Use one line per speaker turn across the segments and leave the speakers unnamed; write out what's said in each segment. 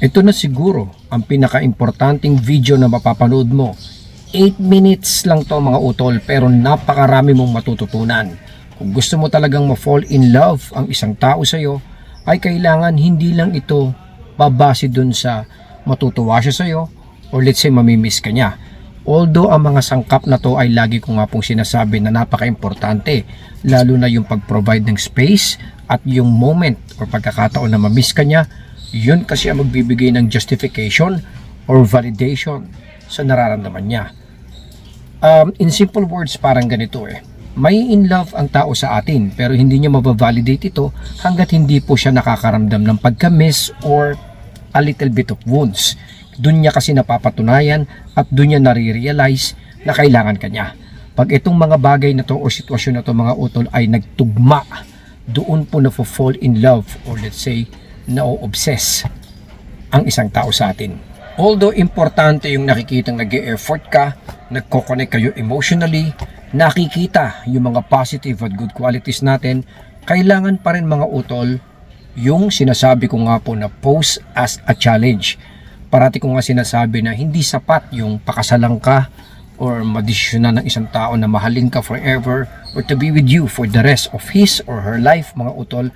Ito na siguro ang pinaka-importanting video na mapapanood mo. 8 minutes lang to mga utol pero napakarami mong matututunan. Kung gusto mo talagang ma-fall in love ang isang tao sa'yo, ay kailangan hindi lang ito babase dun sa matutuwa siya sa'yo or let's say mamimiss ka niya. Although ang mga sangkap na to ay lagi ko nga pong sinasabi na napaka-importante lalo na yung pag-provide ng space at yung moment or pagkakataon na mamiss ka niya yun kasi ang magbibigay ng justification or validation sa nararamdaman niya. Um, in simple words, parang ganito eh. May in love ang tao sa atin pero hindi niya mabavalidate ito hanggat hindi po siya nakakaramdam ng pagka-miss or a little bit of wounds. Doon niya kasi napapatunayan at doon niya nare-realize na kailangan ka niya. Pag itong mga bagay na to o sitwasyon na to mga utol ay nagtugma, doon po na fall in love or let's say na-obsess ang isang tao sa atin. Although importante yung nakikitang nag effort ka, nagko-connect kayo emotionally, nakikita yung mga positive at good qualities natin, kailangan pa rin mga utol yung sinasabi ko nga po na pose as a challenge. Parati ko nga sinasabi na hindi sapat yung pakasalang ka or madesisyonan ng isang tao na mahalin ka forever or to be with you for the rest of his or her life mga utol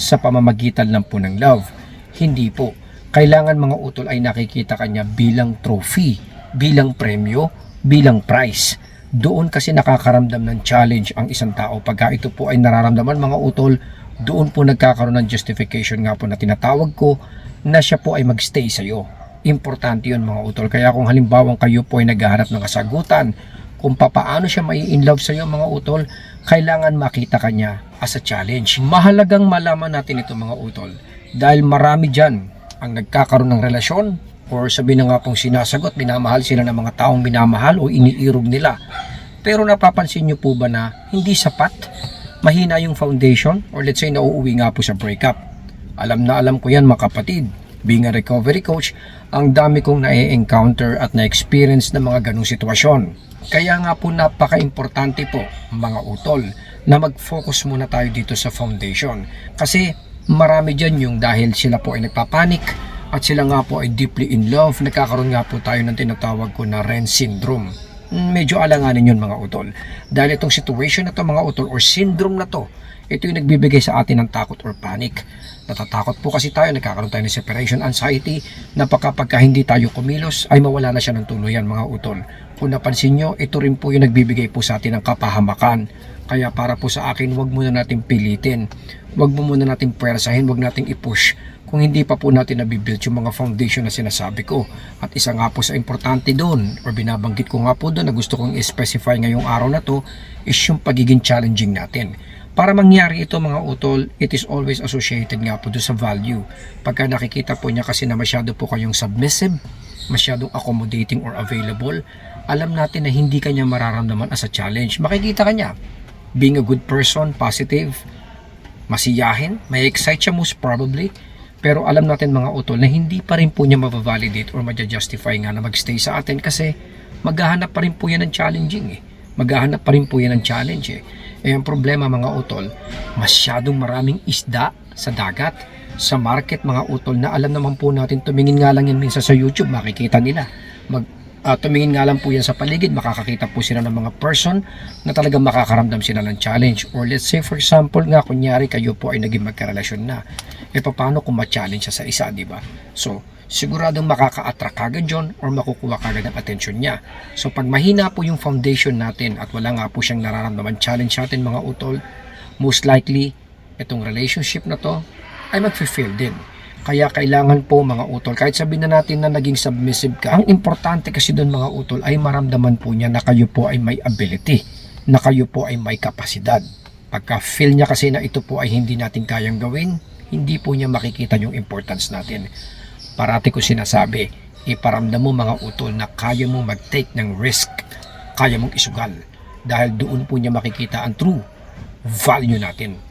sa pamamagitan lang po ng love. Hindi po. Kailangan mga utol ay nakikita kanya bilang trophy, bilang premyo, bilang prize. Doon kasi nakakaramdam ng challenge ang isang tao pagka ito po ay nararamdaman mga utol, doon po nagkakaroon ng justification nga po na tinatawag ko na siya po ay magstay sa iyo. Importante yun mga utol. Kaya kung halimbawa kayo po ay naghahanap ng kasagutan kung papaano siya mai in love sa iyo mga utol, kailangan makita kanya as a challenge. Mahalagang malaman natin ito mga utol dahil marami dyan ang nagkakaroon ng relasyon or sabi na nga pong sinasagot, minamahal sila ng mga taong minamahal o iniirog nila. Pero napapansin nyo po ba na hindi sapat? Mahina yung foundation or let's say nauuwi nga po sa breakup. Alam na alam ko yan mga kapatid. Being a recovery coach, ang dami kong na-encounter at na-experience ng mga ganong sitwasyon. Kaya nga po napaka-importante po mga utol na mag-focus muna tayo dito sa foundation. Kasi marami dyan yung dahil sila po ay nagpapanik at sila nga po ay deeply in love. Nagkakaroon nga po tayo ng tinatawag ko na Ren syndrome. Medyo alanganin yun mga utol. Dahil itong situation na to mga utol or syndrome na to, ito yung nagbibigay sa atin ng takot or panic. Natatakot po kasi tayo, nagkakaroon tayo ng separation anxiety na pagka hindi tayo kumilos ay mawala na siya ng tuluyan mga utol. Kung napansin nyo, ito rin po yung nagbibigay po sa atin ng kapahamakan. Kaya para po sa akin, wag muna natin pilitin. Wag mo muna natin pwersahin, wag nating i-push kung hindi pa po natin nabibuild yung mga foundation na sinasabi ko. At isa nga po sa importante doon, or binabanggit ko nga po doon na gusto kong i-specify ngayong araw na to, is yung pagiging challenging natin. Para mangyari ito mga utol, it is always associated nga po doon sa value. Pagka nakikita po niya kasi na masyado po kayong submissive, masyadong accommodating or available, alam natin na hindi kanya mararamdaman as a challenge. Makikita kanya, being a good person, positive, masiyahin, may excite siya most probably, pero alam natin mga utol na hindi pa rin po niya mabavalidate or madja-justify nga na magstay sa atin kasi maghahanap pa rin po yan ng challenging eh. Maghahanap pa rin po yan ng challenge eh. Eh ang problema mga utol, masyadong maraming isda sa dagat, sa market mga utol na alam naman po natin tumingin nga lang yan minsan sa YouTube makikita nila. Mag, ah, tumingin nga lang po yan sa paligid, makakakita po sila ng mga person na talagang makakaramdam sila ng challenge. Or let's say for example nga, kunyari kayo po ay naging magkarelasyon na. E paano kung ma-challenge siya sa isa, di ba? So, siguradong makaka-attract kagad yun or makukuha kagad ang attention niya. So, pag mahina po yung foundation natin at wala nga po siyang nararamdaman challenge natin mga utol, most likely, itong relationship na to ay mag-fail din. Kaya kailangan po mga utol, kahit sabihin na natin na naging submissive ka, ang importante kasi doon mga utol ay maramdaman po niya na kayo po ay may ability, na kayo po ay may kapasidad. Pagka feel niya kasi na ito po ay hindi natin kayang gawin, hindi po niya makikita yung importance natin. Parati ko sinasabi, iparamdam mo mga utol na kaya mo mag-take ng risk, kaya mong isugal. Dahil doon po niya makikita ang true value natin.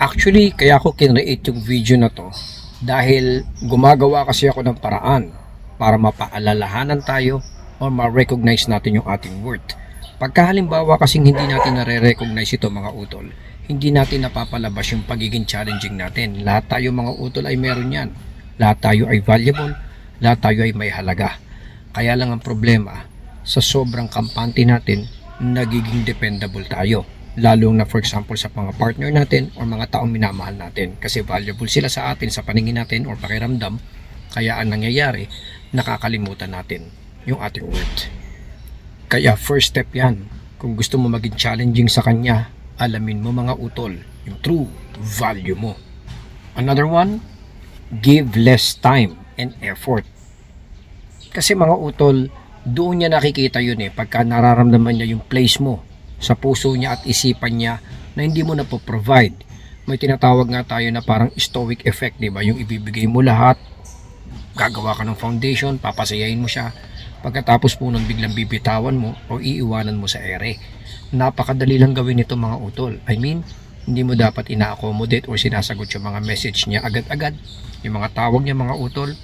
Actually, kaya ako kinreate yung video na to dahil gumagawa kasi ako ng paraan para mapaalalahanan tayo o ma-recognize natin yung ating worth. Pagka halimbawa kasing hindi natin nare-recognize ito mga utol, hindi natin napapalabas yung pagiging challenging natin. Lahat tayo mga utol ay meron yan. Lahat tayo ay valuable, lahat tayo ay may halaga. Kaya lang ang problema, sa sobrang kampante natin, nagiging dependable tayo. Lalo na for example sa mga partner natin o mga taong minamahal natin. Kasi valuable sila sa atin sa paningin natin or pakiramdam. Kaya ang nangyayari, nakakalimutan natin yung ating worth. Kaya first step yan. Kung gusto mo maging challenging sa kanya, alamin mo mga utol, yung true value mo. Another one, give less time and effort. Kasi mga utol, doon niya nakikita yun eh, pagka nararamdaman niya yung place mo sa puso niya at isipan niya na hindi mo na po provide. May tinatawag nga tayo na parang stoic effect, di ba? Yung ibibigay mo lahat, gagawa ka ng foundation, papasayahin mo siya. Pagkatapos po nun biglang bibitawan mo o iiwanan mo sa ere. Napakadali lang gawin ito mga utol. I mean, hindi mo dapat ina-accommodate or sinasagot yung mga message niya agad-agad. Yung mga tawag niya mga utol,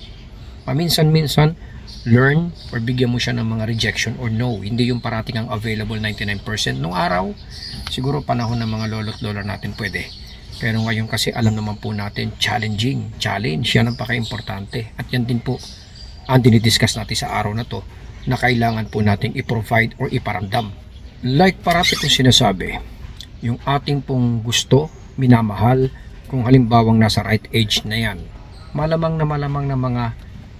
paminsan-minsan, learn or bigyan mo siya ng mga rejection or no. Hindi yung parating ang available 99% nung araw. Siguro panahon ng mga lolo't lola natin pwede. Pero ngayon kasi alam naman po natin, challenging, challenge, yan ang paka-importante. At yan din po ang dinidiscuss natin sa araw na to na kailangan po nating i-provide or iparamdam. Like parati kong sinasabi, yung ating pong gusto, minamahal, kung halimbawang nasa right age na yan, malamang na malamang na mga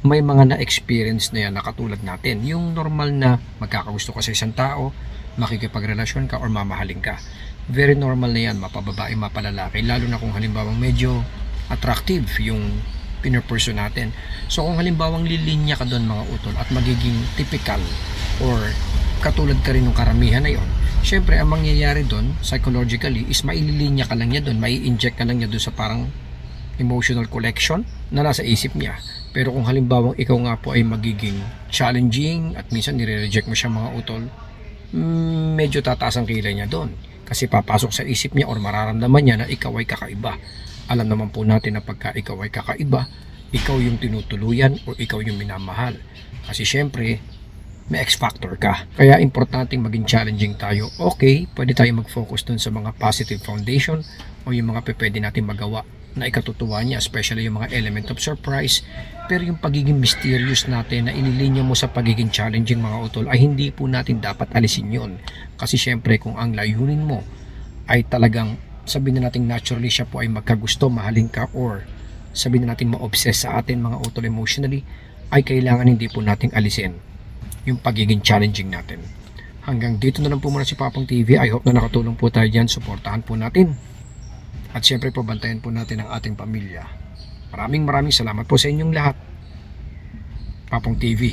may mga na-experience na yan na katulad natin. Yung normal na magkakagusto ka sa isang tao, makikipagrelasyon ka or mamahalin ka. Very normal na yan, mapababae, mapalalaki. Lalo na kung halimbawang medyo attractive yung pinupursue natin. So kung halimbawang lilinya ka doon mga utol at magiging typical or katulad ka rin ng karamihan na yon, syempre ang mangyayari doon psychologically is maililinya ka lang niya doon, mai-inject ka lang niya doon sa parang emotional collection na nasa isip niya. Pero kung halimbawang ikaw nga po ay magiging challenging at minsan nire-reject mo siya mga utol, mm, medyo tataas ang kilay niya doon. Kasi papasok sa isip niya or mararamdaman niya na ikaw ay kakaiba. Alam naman po natin na pagka ikaw ay kakaiba, ikaw yung tinutuluyan o ikaw yung minamahal. Kasi syempre, may X factor ka. Kaya importanteng maging challenging tayo. Okay, pwede tayo mag-focus dun sa mga positive foundation o yung mga pwede natin magawa na ikatutuwa niya, especially yung mga element of surprise. Pero yung pagiging mysterious natin na inilinya mo sa pagiging challenging mga utol ay hindi po natin dapat alisin yun. Kasi syempre kung ang layunin mo ay talagang sabihin na natin naturally siya po ay magkagusto, mahalin ka or sabihin na natin ma-obsess sa atin mga utol emotionally ay kailangan hindi po nating alisin yung pagiging challenging natin. Hanggang dito na lang po muna si Papang TV. I hope na nakatulong po tayo dyan. Suportahan po natin. At syempre po bantayan po natin ang ating pamilya. Maraming maraming salamat po sa inyong lahat. Papang TV.